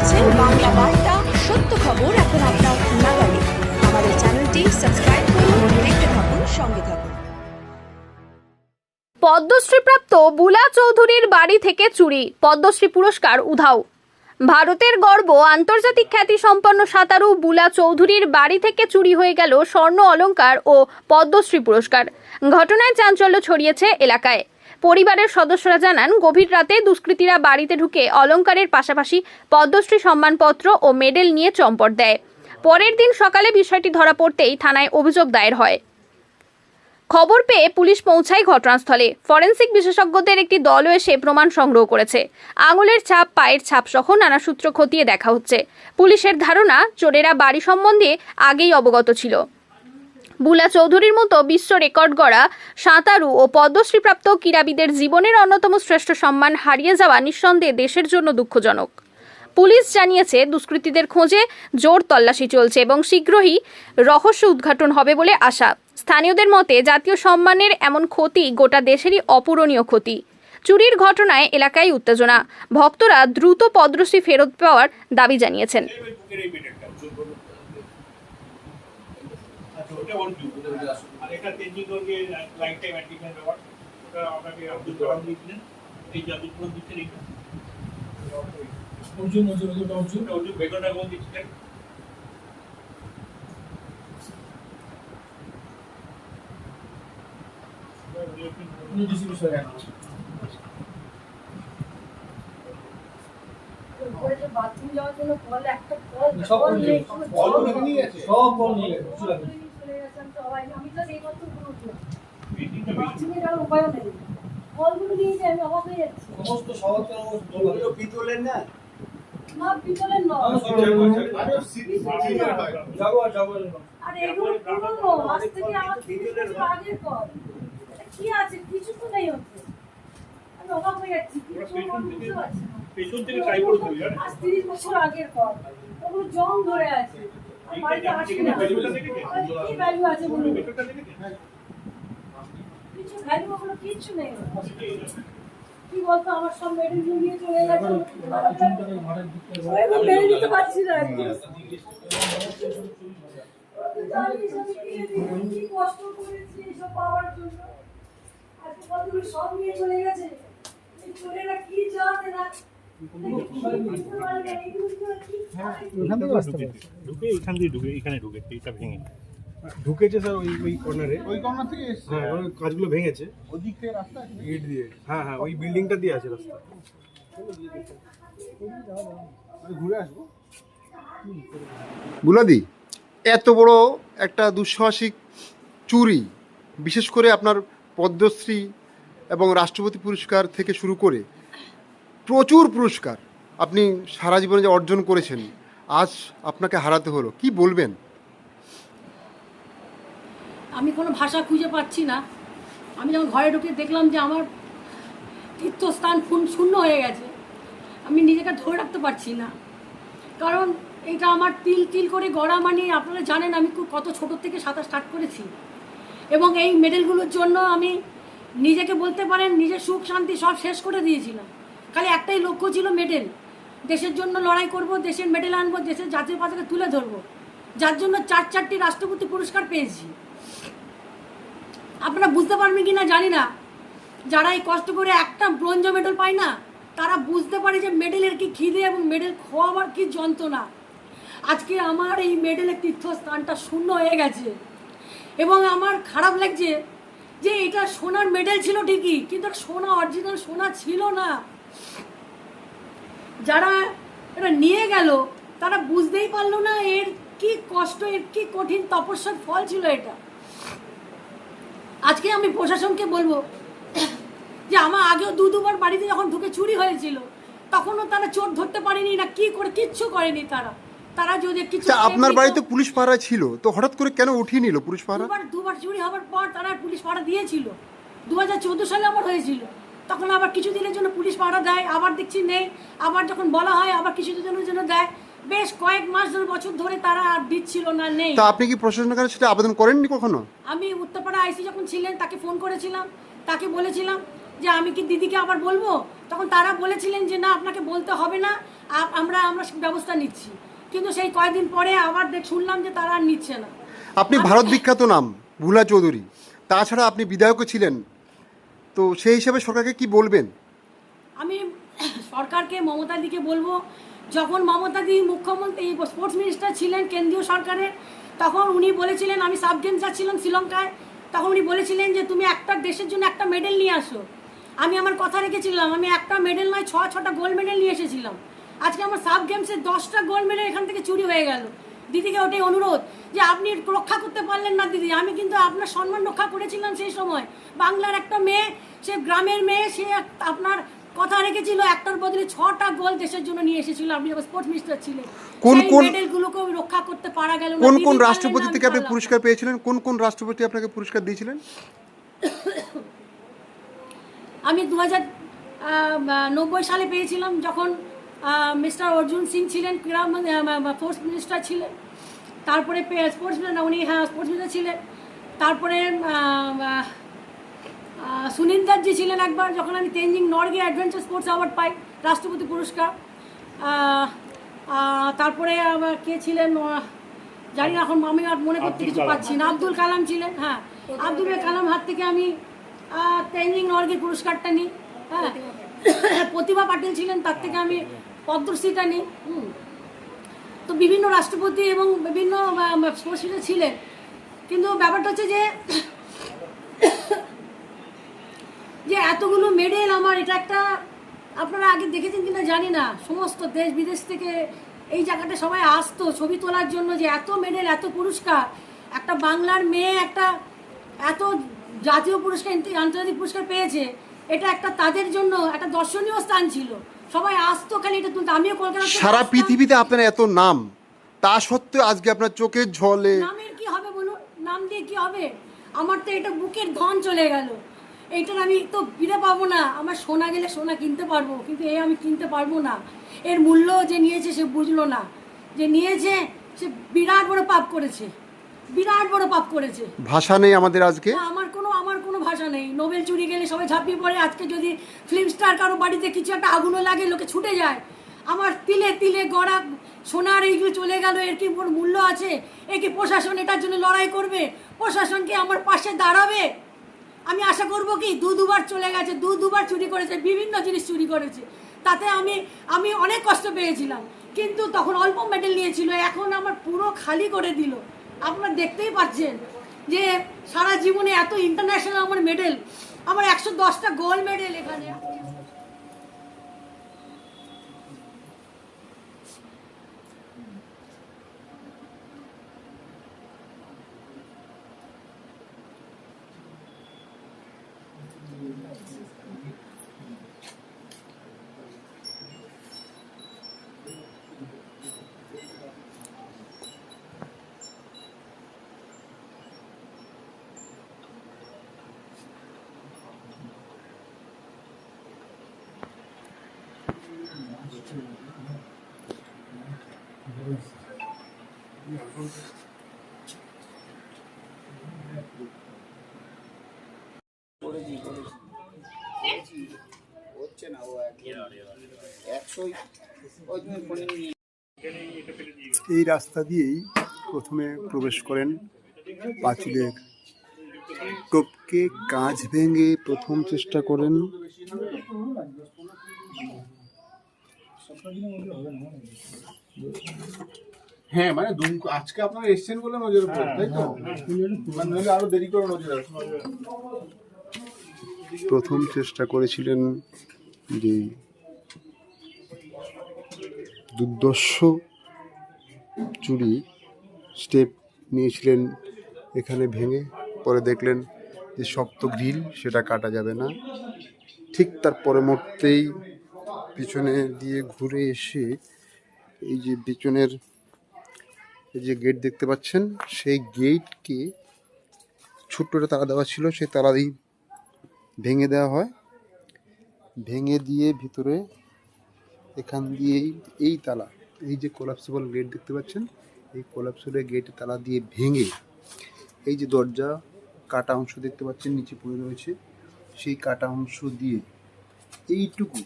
দেখছেন বাংলা বার্তা, সত্য খবর এখন আপনার নাগালে। আমাদের চ্যানেলটি সাবস্ক্রাইব করুন, দেখতে থাকুন, সঙ্গে থাকুন। পদ্মশ্রীপ্রাপ্ত বুলা চৌধুরীর বাড়ি থেকে চুরি, পদ্মশ্রী পুরস্কার উধাও। ভারতের গর্ব, আন্তর্জাতিক খ্যাতি সম্পন্ন সাঁতারু বুলা চৌধুরীর বাড়ি থেকে চুরি হয়ে গেল স্বর্ণ অলংকার ও পদ্মশ্রী পুরস্কার। ঘটনায় চাঞ্চল্য ছড়িয়েছে এলাকায়। পরিবারের সদস্যরা জানান, গভীর রাতে দুষ্কৃতীরা বাড়িতে ঢুকে অলংকারের পাশাপাশি পদ্মশ্রী সম্মানপত্র ও মেডেল নিয়ে চম্পট দেয়। পরের দিন সকালে বিষয়টি ধরা পড়তেই থানায় অভিযোগ দায়ের হয়। খবর পেয়ে পুলিশ পৌঁছায় ঘটনাস্থলে। ফরেন্সিক বিশেষজ্ঞদের একটি দলও এসে প্রমাণ সংগ্রহ করেছে। আঙুলের ছাপ, পায়ের ছাপ সহ নানা সূত্র খতিয়ে দেখা হচ্ছে। পুলিশের ধারণা, চোরেরা বাড়ি সম্বন্ধে আগেই অবগত ছিল। বুলা চৌধুরীর মতো বিশ্ব রেকর্ড গড়া সাঁতারু ও পদ্মশ্রীপ্রাপ্ত ক্রীড়াবিদের জীবনের অন্যতম শ্রেষ্ঠ সম্মান হারিয়ে যাওয়া নিঃসন্দেহে দেশের জন্য দুঃখজনক। পুলিশ জানিয়েছে, দুষ্কৃতীদের খোঁজে জোর তল্লাশি চলছে এবং শীঘ্রই রহস্য উদ্ঘাটন হবে বলে আশা। স্থানীয়দের মতে, জাতীয় সম্মানের এমন ক্ষতি গোটা দেশেরই অপূরণীয় ক্ষতি। চুরির ঘটনায় এলাকায় উত্তেজনা। ভক্তরা দ্রুত পদ্মশ্রী ফেরত পাওয়ার দাবি জানিয়েছেন। ওয়ান টু আর এটা তেজি করবে লাইফ টাইম অ্যাচিভমেন্ট অ্যাওয়ার্ড ওটা আপনাকে আব্দুল কালাম। দিয়েছিলেন এই যে আব্দুল কালাম দিচ্ছেন এইটা। অর্জুন অর্জুন অর্জুন অর্জুন। অর্জুন বেগম রাগম দিচ্ছিলেন। উনি ডিস্ট্রিবিউশন এখন। বাথরুম যাওয়ার জন্য কল একটা কল সব কল কল নিয়ে গেছে সব কল নিয়ে গেছে, আমি তো অবাক। আমি তো এই মাত্র ঘুরে উঠলাম। নেই। আমি অবাক হয়ে যাচ্ছি। সমস্ত না, পিতলের নয়। আর এগুলো পুরনো, আজ থেকে আমার আগের। কি আছে? কিছু তো নেই ওতে। আমি অবাক হয়ে যাচ্ছি। পেছন থেকে ট্রাই আজ তিরিশ বছর আগের। ওগুলো জং ধরে আছে। বাড়িতে আসে কি না। কি ভ্যালু আছে বলুন? ভ্যালু ওগুলো কিচ্ছু নেই। কি বলতো আমার সব মেডেল নিয়ে চলে গেছে। মেনে নিতে পারছি না একদম। জানিস আমি কি কষ্ট করেছি এসব পাওয়ার জন্য। আজকে কতগুলো সব নিয়ে চলে গেছে। চোরেরা কি জানে না? বুঝতে পারে না, এগুলো কি আর কি খায়? ঢুকে এখান দিয়ে ঢুকে এখানে ঢুকে এইটা ভেঙে। ঢুকেছে স্যার ওই ওই কর্নারে ওই কর্নার থেকে এসছে। হ্যাঁ ওই কাজগুলো ভেঙেছে। ওদিক থেকে রাস্তা আছে? গেট দিয়ে। হ্যাঁ হ্যাঁ ওই বিল্ডিংটা দিয়ে আছে রাস্তা। ঘুরে আসব। বুলাদি এত বড় একটা দুঃসাহসিক চুরি বিশেষ করে আপনার পদ্মশ্রী এবং রাষ্ট্রপতি পুরস্কার থেকে শুরু করে প্রচুর পুরস্কার আপনি সারা জীবনে যে অর্জন করেছেন আজ আপনাকে হারাতে হলো। কি বলবেন? আমি কোনো ভাষা খুঁজে পাচ্ছি না। আমি যখন ঘরে ঢুকে দেখলাম যে আমার তীর্থস্থান শূন্য হয়ে গেছে, আমি নিজেকে ধরে রাখতে পারছি না। কারণ এটা আমার তিল তিল করে গড়া মানে আপনারা জানেন আমি কত ছোট থেকে সাঁতার স্টার্ট করেছি। এবং এই মেডেলগুলোর জন্য আমি নিজেকে বলতে পারেন নিজের সুখ, শান্তি সব শেষ করে দিয়েছিলাম। খালি একটাই লক্ষ্য ছিল মেডেল। দেশের জন্য লড়াই করব, দেশের মেডেল আনব, দেশের জাতীয় পতাকা তুলে ধরবো। যার জন্য চার চারটি রাষ্ট্রপতি পুরস্কার পেয়েছি। আপনারা বুঝতে পারবেন কি না জানি না। যারা এই কষ্ট করে একটা ব্রোঞ্জ মেডেল পায় না, তারা বুঝতে পারে যে মেডেলের কি খিদে এবং মেডেল খোয়াবার কি যন্ত্রণা। আজকে আমার এই মেডেলের তীর্থস্থানটা শূন্য হয়ে গেছে। এবং আমার খারাপ লাগছে যে এটা সোনার মেডেল ছিল ঠিকই, কিন্তু সোনা অরিজিনাল সোনা ছিল না। যারা এটা নিয়ে গেল, তারা বুঝতেই পারল না এর কি কষ্ট, এর কি কঠিন তপস্যার ফল ছিল এটা। আজকে আমি প্রশাসনকে বলব যে আমার আগেও দু দুবার বাড়িতে যখন ঢুকে চুরি হয়েছিল তখনও তারা চোর ধরতে পারেনি না কি করে কিচ্ছু করেনি তারা। তারা যদি কিছু আচ্ছা আপনার বাড়িতে পুলিশ পাহারা ছিল তো হঠাৎ করে কেন উঠিয়ে নিল পুলিশ পাহারা দুবার দুবার চুরি হওয়ার পর তারা পুলিশ পাহারা দিয়েছিল। দু হাজার চোদ্দ সালে আমার হয়েছিল। তখন আবার কিছুদিনের জন্য পুলিশ পাহারা দেয় আবার দেখছি নেই আবার যখন বলা হয় আবার কিছুদিনের জন্য দেয়। বেশ কয়েক মাস ধরে বছর ধরে তারা আর দিচ্ছিল না নেই। তা আপনি কি প্রশাসনের কাছে সেটা আবেদন করেননি কখনো? আমি উত্তরপাড়া আইসি যখন ছিলেন তাকে ফোন করেছিলাম তাকে বলেছিলাম যে আমি কি দিদিকে আবার বলব? তখন তারা বলেছিলেন যে না আপনাকে বলতে হবে না আমরা আমরা ব্যবস্থা নিচ্ছি। কিন্তু সেই কয়েকদিন পরে আবার দেখ শুনলাম যে তারা আর নিচ্ছে না। আপনি ভারত বিখ্যাত নাম ভুলা চৌধুরী। তাছাড়া আপনি বিধায়কও ছিলেন। তো সেই হিসাবে সরকারকে কি বলবেন? আমি সরকারকে মমতা দিকে বলব যখন মমতা দি মুখ্যমন্ত্রী স্পোর্টস মিনিস্টার ছিলেন কেন্দ্রীয় সরকারের, তখন উনি বলেছিলেন, আমি সাব গেম যাচ্ছিলাম শ্রীলঙ্কায়। তখন উনি বলেছিলেন যে, তুমি একটা দেশের জন্য একটা মেডেল নিয়ে আসো। আমি আমার কথা রেখেছিলাম, আমি একটা মেডেল নয়, ছ, ছটা গোল্ড মেডেল নিয়ে এসেছিলাম। আজকে আমার সাব গেমসে দশটা গোল্ড মেডেল এখান থেকে চুরি হয়ে গেল। দিদিকে ওটাই অনুরোধ যে, আপনি রক্ষা করতে পারলেন না দিদি। আমি কিন্তু আপনার সম্মান রক্ষা করেছিলাম সেই সময়। বাংলার একটা মেয়ে, সে গ্রামের মেয়ে, সে আপনার কথা রেখেছিল একটার বদলে ছটা গোল দেশের জন্য নিয়ে এসেছিল। আপনি যখন স্পোর্টস মিনিস্টার ছিলেন। কোন- কোন- মেডেলগুলোকে রক্ষা করতে পারা গেল কোন কোন রাষ্ট্রপতি থেকে আপনি পুরস্কার পেয়েছিলেন? কোন কোন রাষ্ট্রপতি আপনাকে পুরস্কার দিয়েছিলেন? আমি দু হাজার নব্বই সালে পেয়েছিলাম যখন মিস্টার অর্জুন সিং ছিলেন ক্রীড়া স্পোর্টস মিনিস্টার ছিলেন। তারপরে স্পোর্টস উনি হ্যাঁ স্পোর্টস মিনিস্টার ছিলেন। তারপরে সুনীল দাসজি ছিলেন একবার যখন আমি Tenzing Norgay adventure sports award পাই রাষ্ট্রপতি পুরস্কার। তারপরে আবার কে ছিলেন? জানি না এখন আমি আর মনে করতে কিছু পাচ্ছি না। আব্দুল কালাম ছিলেন হ্যাঁ। আব্দুল কালাম হাত থেকে আমি তেঞ্জিং নর্গে পুরস্কারটা নিই হ্যাঁ। প্রতিভা পাটিল ছিলেন তার থেকে আমি পদ্মশ্রীটা নিই। হুম। তো বিভিন্ন রাষ্ট্রপতি এবং বিভিন্ন স্পোর্টস ছিলেন। কিন্তু ব্যাপারটা হচ্ছে যে যে এতগুলো মেডেল আমার এটা একটা আপনারা আগে দেখেছেন কিনা জানি না। সমস্ত দেশ বিদেশ থেকে এই জায়গাটা সবাই আসতো ছবি তোলার জন্য যে এত মেডেল এত পুরস্কার। একটা বাংলার মেয়ে একটা এত জাতীয় পুরস্কার আন্তর্জাতিক পুরস্কার পেয়েছে। এটা একটা তাদের জন্য একটা দর্শনীয় স্থান ছিল। সবাই আসতো খালি এটা তুলতে। আমিও কলকাতা সারা পৃথিবীতে আপনার এত নাম। তা সত্ত্বেও আজকে আপনার চোখের ঝলে নামের কি হবে বলুন? নাম দিয়ে কি হবে? আমার তো এটা বুকের ধন চলে গেল। এইটার আমি তো ফিরে পাবো না। আমার সোনা গেলে সোনা কিনতে পারব কিন্তু এই আমি কিনতে পারব না। এর মূল্য যে নিয়েছে সে বুঝলো না। যে নিয়েছে সে বিরাট বড় পাপ করেছে। বিরাট বড় পাপ করেছে। ভাষা নেই আমাদের আজকে? আমার কোনো আমার কোনো ভাষা নেই। নোবেল চুরি গেলে সবাই ঝাঁপিয়ে পড়ে। আজকে যদি ফিল্ম স্টার কারও বাড়িতে কিছু একটা আগুনও লাগে লোকে ছুটে যায়। আমার তিলে তিলে গড়া সোনার এইগুলো চলে গেল। এর কি মূল্য আছে? এ কি প্রশাসন এটার জন্য লড়াই করবে? প্রশাসন কি আমার পাশে দাঁড়াবে? আমি আশা করব কি, দু দুবার চলে গেছে, দু দুবার চুরি করেছে, বিভিন্ন জিনিস চুরি করেছে। তাতে আমি আমি অনেক কষ্ট পেয়েছিলাম। কিন্তু তখন অল্প মেডেল নিয়েছিল, এখন আমার পুরো খালি করে দিল। আপনারা দেখতেই পাচ্ছেন যে সারা জীবনে এত ইন্টারন্যাশনাল আমার মেডেল আমার একশো দশটা গোল্ড মেডেল এখানে। এই রাস্তা দিয়েই প্রথমে প্রবেশ করেন পাঁচিলের টোপকে কাঁচ ভেঙে প্রথম চেষ্টা করেন হ্যাঁ মানে দুম- আজকে আপনারা এসছেন বলে নজরে পড়ে তাই তো? মানে নইলে আরও দেরি করে নজরে আসবে। প্রথম চেষ্টা করেছিলেন যে দুর্দর্শ চুরি স্টেপ নিয়েছিলেন এখানে ভেঙে পরে দেখলেন যে শক্ত গ্রিল সেটা কাটা যাবে না। ঠিক তার পরে মুহূর্তেই পিছনে দিয়ে ঘুরে এসে এই যে পিছনের যে গেট দেখতে পাচ্ছেন, সেই গেটকে ছোট্ট একটা তালা দেওয়া ছিল, সেই তালা দিয়ে ভেঙে দেওয়া হয়। ভেঙে দিয়ে ভিতরে এখান দিয়েই এই তালা, এই যে কোলাপসিবল গেট দেখতে পাচ্ছেন, এই কোলাপসিবল গেটের তালা দিয়ে ভেঙে এই যে দরজা কাটা অংশ দেখতে পাচ্ছেন, নিচে পড়ে রয়েছে। সেই কাটা অংশ দিয়ে এইটুকু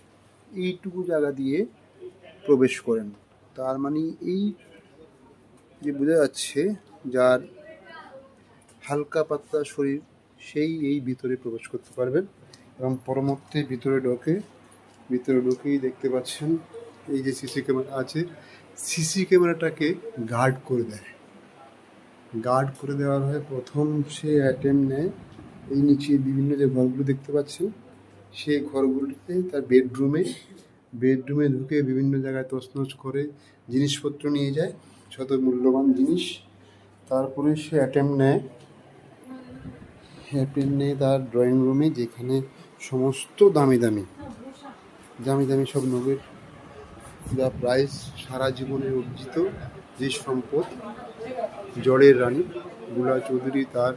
এইটুকু জায়গা দিয়ে প্রবেশ করেন। তার মানে এই যে বোঝা যাচ্ছে যার হালকা পাতলা শরীর, সেই এই ভিতরে প্রবেশ করতে পারবেন এবং পরবর্তী ভিতরে ঢোকে, ভিতরে ঢুকেই দেখতে পাচ্ছেন এই যে সিসি ক্যামেরা আছে। সিসি ক্যামেরাটাকে গার্ড করে দেয়। গার্ড করে দেওয়ার হয়, প্রথম সে অ্যাটেম্প নেয়। এই নিচে বিভিন্ন যে ঘরগুলো দেখতে পাচ্ছেন সেই ঘরগুলিতে তার বেডরুমে বেডরুমে ঢুকে বিভিন্ন জায়গায় তছনছ করে জিনিসপত্র নিয়ে যায় শত মূল্যবান জিনিস। তারপরে সে অ্যাটেম্প নেয়। অ্যাটেম্প নেয় তার ড্রয়িং রুমে, যেখানে সমস্ত দামি দামি দামি দামি সব নোবেল, যা প্রাইস সারা জীবনে অর্জিত যে সম্পদ। জড়ের রানী গুলা চৌধুরী তার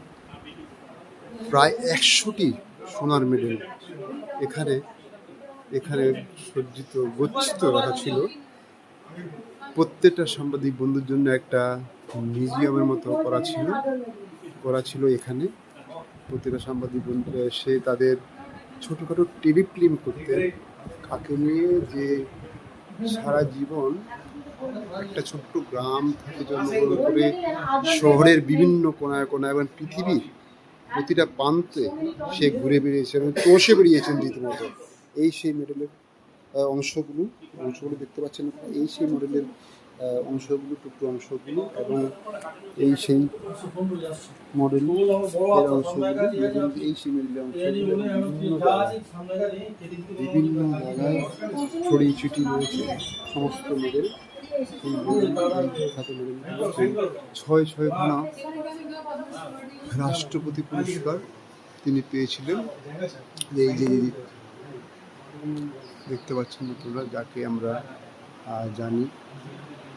প্রায় একশোটি সোনার মেডেল এখানে এখানে সজ্জিত গচ্ছিত রাখা ছিল। প্রত্যেকটা সাংবাদিক বন্ধুর জন্য একটা মিউজিয়ামের মতো করা ছিল করা ছিল এখানে। প্রত্যেকটা সাংবাদিক বন্ধুরা সে তাদের ছোটোখাটো টিভি ফিল্ম করতে কাকে নিয়ে যে সারা জীবন একটা ছোট্ট গ্রাম থেকে জন্মগ্রহণ করে শহরের বিভিন্ন কোনায় কোনায় এবং পৃথিবীর প্রতিটা প্রান্তে সে ঘুরে বেরিয়েছেন এবং চষে বেরিয়েছেন রীতিমতো। এই সেই মেডেলের অংশগুলো অংশগুলো দেখতে পাচ্ছেন এই সেই মডেলের অংশগুলো, টুকরো অংশগুলো এবং এই সেই মডেল অংশগুলো, এই সেই মডেলের অংশগুলো বিভিন্ন জায়গায় ছড়িয়ে ছিটিয়ে রয়েছে। সমস্ত মডেল ছয় ছয় খানা রাষ্ট্রপতি পুরস্কার তিনি পেয়েছিলেন। এই যে দেখতে পাচ্ছেন তোমরা যাকে আমরা জানি,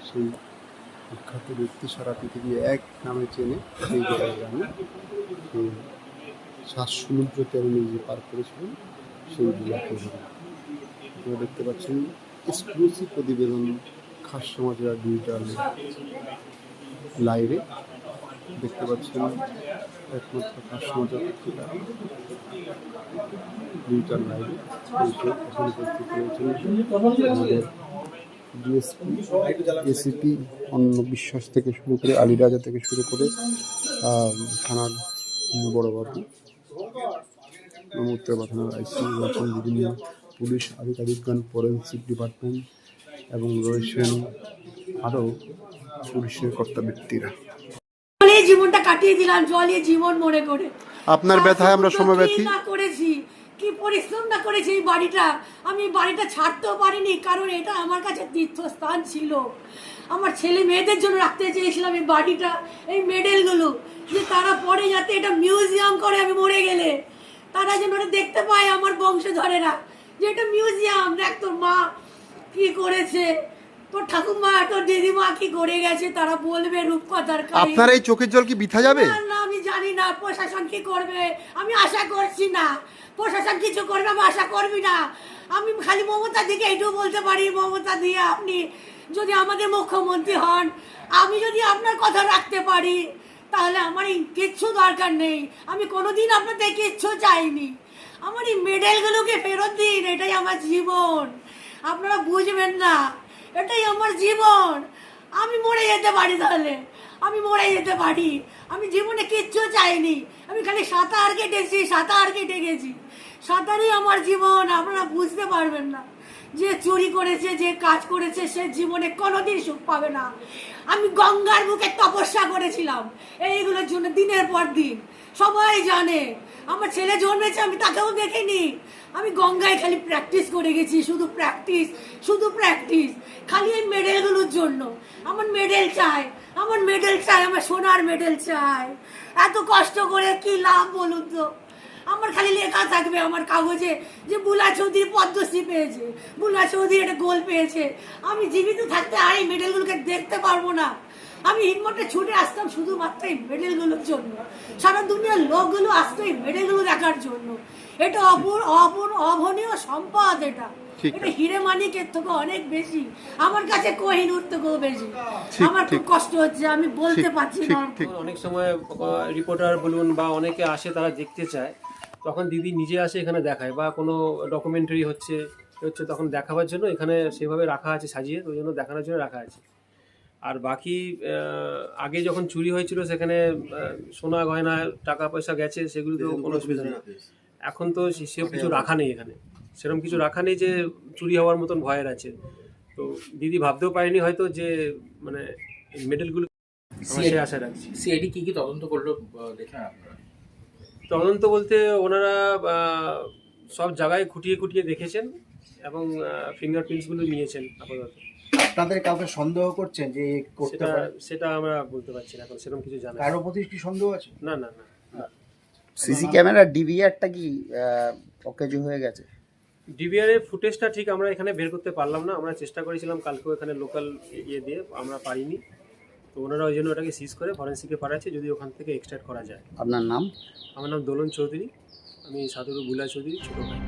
সেই বিখ্যাত ব্যক্তি সারা পৃথিবী এক নামে চেনে, সেই জায়গায় জানি। সেই শ্বাস সমুদ্র তেমনি যে পার করেছিলেন, সেই আপনারা দেখতে পাচ্ছেন এক্সক্লুসিভ প্রতিবেদন খাস সমাজের ডিজিটাল লাইভে দেখতে পাচ্ছেন, একমাত্র খাস সমাচার পত্রিকা ডিজিটাল লাইভে আমাদের ডিএসপি এসিপি অন্য বিশ্বাস থেকে শুরু করে, আলিরাজা থেকে শুরু করে থানার বড়বাবু এবং উত্তরবা থানার আইসি বিভিন্ন পুলিশ আধিকারিকগণ ফরেন্সিক ডিপার্টমেন্ট এবং রয়েছেন আরও পুলিশের কর্তা ব্যক্তিরা। জলে জীবনটা কাটিয়ে দিলাম জলে জীবন মনে করে। আপনার ব্যথায় আমরা সমব্যথী না করেছি? কি পরিশ্রম না করেছি এই বাড়িটা? আমি বাড়িটা ছাড়তেও পারিনি কারণ এটা আমার কাছে তীর্থস্থান ছিল। আমার ছেলে মেয়েদের জন্য রাখতে চেয়েছিলাম এই বাড়িটা এই মেডেলগুলো যে তারা পরে যাতে এটা মিউজিয়াম করে আমি মরে গেলে। তারা যেন ওটা দেখতে পায় আমার বংশধরেরা যে এটা মিউজিয়াম দেখ তোর মা কি করেছে? তোর ঠাকুমা তোর দিদিমা কি করে গেছে? তারা বলবে রূপকথার কাহিনী। আপনার এই চোখের জল কি বৃথা যাবে? না না আমি জানি না। প্রশাসন কি করবে? আমি আশা করছি না। প্রশাসন কিছু করবে আমি আশা করবি না। আমি খালি মমতা দিকে বলতে পারি মমতা দিয়ে আপনি যদি আমাদের মুখ্যমন্ত্রী হন আমি যদি আপনার কথা রাখতে পারি তাহলে আমার এই কিচ্ছু দরকার নেই। আমি কোনোদিন আপনাদের কিচ্ছু চাইনি। আমার এই মেডেলগুলোকে ফেরত দিন এটাই আমার জীবন। আপনারা বুঝবেন না। এটাই আমার জীবন। আমি মরে যেতে পারি তাহলে। আমি মরে যেতে পারি। আমি জীবনে কিচ্ছু চাইনি। আমি খালি সাঁতার কেটেছি, সাঁতার কেটে গেছি। সাঁতারই আমার জীবন, আপনারা বুঝতে পারবেন না। যে চুরি করেছে, যে কাজ করেছে, সে জীবনে কোনোদিন সুখ পাবে না। আমি গঙ্গার বুকে তপস্যা করেছিলাম। এইগুলোর জন্য দিনের পর দিন। সবাই জানে, আমার ছেলে জন্মেছে, আমি তাকেও দেখিনি। আমি গঙ্গায় খালি প্র্যাকটিস করে গেছি, শুধু প্র্যাকটিস শুধু প্র্যাকটিস খালি এই মেডেলগুলোর জন্য। আমার মেডেল চাই, আমার মেডেল চাই, আমার সোনার মেডেল চাই। এত কষ্ট করে কি লাভ বলুন তো? আমার খালি লেখা থাকবে আমার কাগজে যে বুলা চৌধুরী পদ্মশ্রী পেয়েছে বুলা চৌধুরী একটা গোল পেয়েছে। আমি জীবিত থাকতে আর এই মেডেলগুলোকে দেখতে পারব না। আমি হিটমোটে ছুটে আসতাম শুধুমাত্র এই মেডেলগুলোর জন্য। সারা দুনিয়ার লোকগুলো আসতো এই মেডেলগুলো দেখার জন্য। এটা অপর অপর অভনীয় সম্পদ এটা। এটা হিরে মানিকের থেকে অনেক বেশি। আমার কাছে কোহিনুর থেকেও বেশি। আমার খুব কষ্ট হচ্ছে আমি বলতে পারছি না। অনেক সময় রিপোর্টার বলুন বা অনেকে আসে তারা দেখতে চায়। তখন দিদি নিজে আসে এখানে দেখায় বা কোনো ডকুমেন্টারি হচ্ছে হচ্ছে তখন দেখাবার জন্য এখানে সেভাবে রাখা আছে সাজিয়ে ওই জন্য দেখানোর জন্য রাখা আছে। আর বাকি আগে যখন চুরি হয়েছিল সেখানে সোনা গয়না টাকা পয়সা গেছে সেগুলো তো কোনো অসুবিধা নেই। এখন তো সে- কিছু রাখা নেই এখানে। সেরকম কিছু রাখা নেই যে চুরি হওয়ার মতন ভয়ের আছে। তো দিদি ভাবতেও পারেনি হয়তো যে মানে মেডেলগুলো সে আশা রাখছি। সিআইডি কি কি তদন্ত করল দেখলেন আপনারা? তদন্ত বলতে ওনারা সব জায়গায় খুঁটিয়ে খুঁটিয়ে দেখেছেন এবং ফিঙ্গারপ্রিন্টসগুলো নিয়েছেন আপাতত। আপনাদের কাউকে সন্দেহ করছেন যে করতে সেটা পারে? সেটা আমরা বলতে পারছি না এখন সেরকম কিছু জানা কারও প্রতি কি সন্দেহ আছে? না না না সিসি ক্যামেরার ডিভিআরটা কি অকেজো হয়ে গেছে? ডিবিআর এর ফুটেজটা ঠিক আমরা এখানে বের করতে পারলাম না আমরা চেষ্টা করেছিলাম কালকেও এখানে লোকাল ইয়ে দিয়ে আমরা পারিনি। ওনারা ওই জন্য ওটাকে সিজ করে ফরেন্সিকে পাঠাচ্ছে যদি ওখান থেকে এক্সট্রাক্ট করা যায়। আপনার নাম? আমার নাম দোলন চৌধুরী। আমি সাধুরু বুলা চৌধুরী ছোটো ভাই।